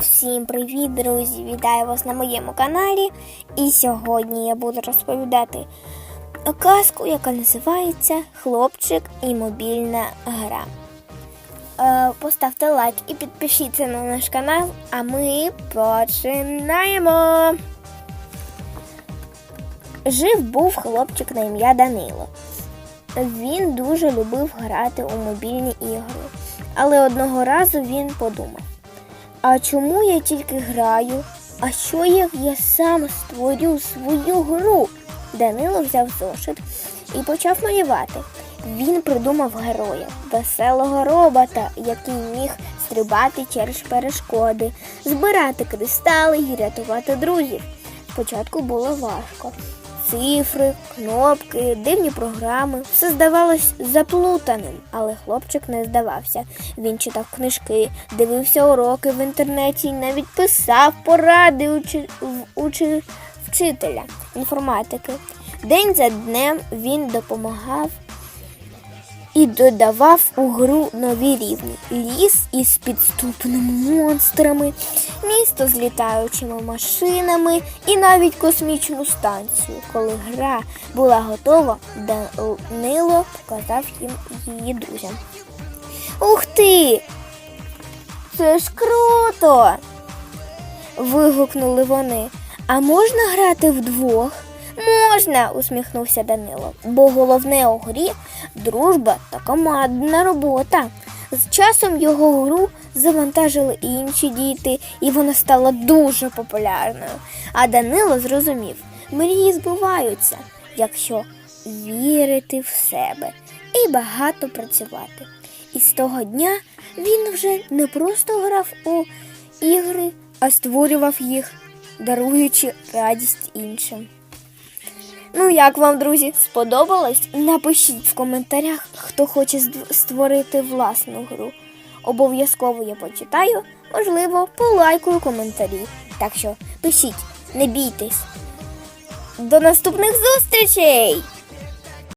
Всім привіт, друзі! Вітаю вас на моєму каналі. І сьогодні я буду розповідати казку, яка називається Хлопчик і мобільна гра. Е, Поставте лайк і підпишіться на наш канал, а ми починаємо. Жив був хлопчик на ім'я Данило. Він дуже любив грати у мобільні ігри. Але одного разу він подумав: а чому я тільки граю? А що як я сам створю свою гру? Данило взяв зошит і почав малювати. Він придумав героя, веселого робота, який міг стрибати через перешкоди, збирати кристали і рятувати друзів. Спочатку було важко. Цифри, кнопки, дивні програми. Все здавалось заплутаним, але хлопчик не здавався. Він читав книжки, дивився уроки в інтернеті навіть писав поради учи... учи... вчителя інформатики. День за днем він допомагав і додавав у гру нові рівні: ліс із підступними монстрами, місто з літаючими машинами і навіть космічну станцію. Коли гра була готова, Данило показав їм її друзям. Ух ти! Це ж круто! вигукнули вони. А можна грати вдвох? Можна, усміхнувся Данило, бо головне у грі дружба та командна робота. З часом його гру завантажили інші діти, і вона стала дуже популярною. А Данило зрозумів, мрії збуваються, якщо вірити в себе і багато працювати. І з того дня він вже не просто грав у ігри, а створював їх, даруючи радість іншим. Ну, як вам, друзі, сподобалось? Напишіть в коментарях, хто хоче створити власну гру. Обов'язково я почитаю, можливо, полайкую коментарі. Так що пишіть, не бійтесь. До наступних зустрічей!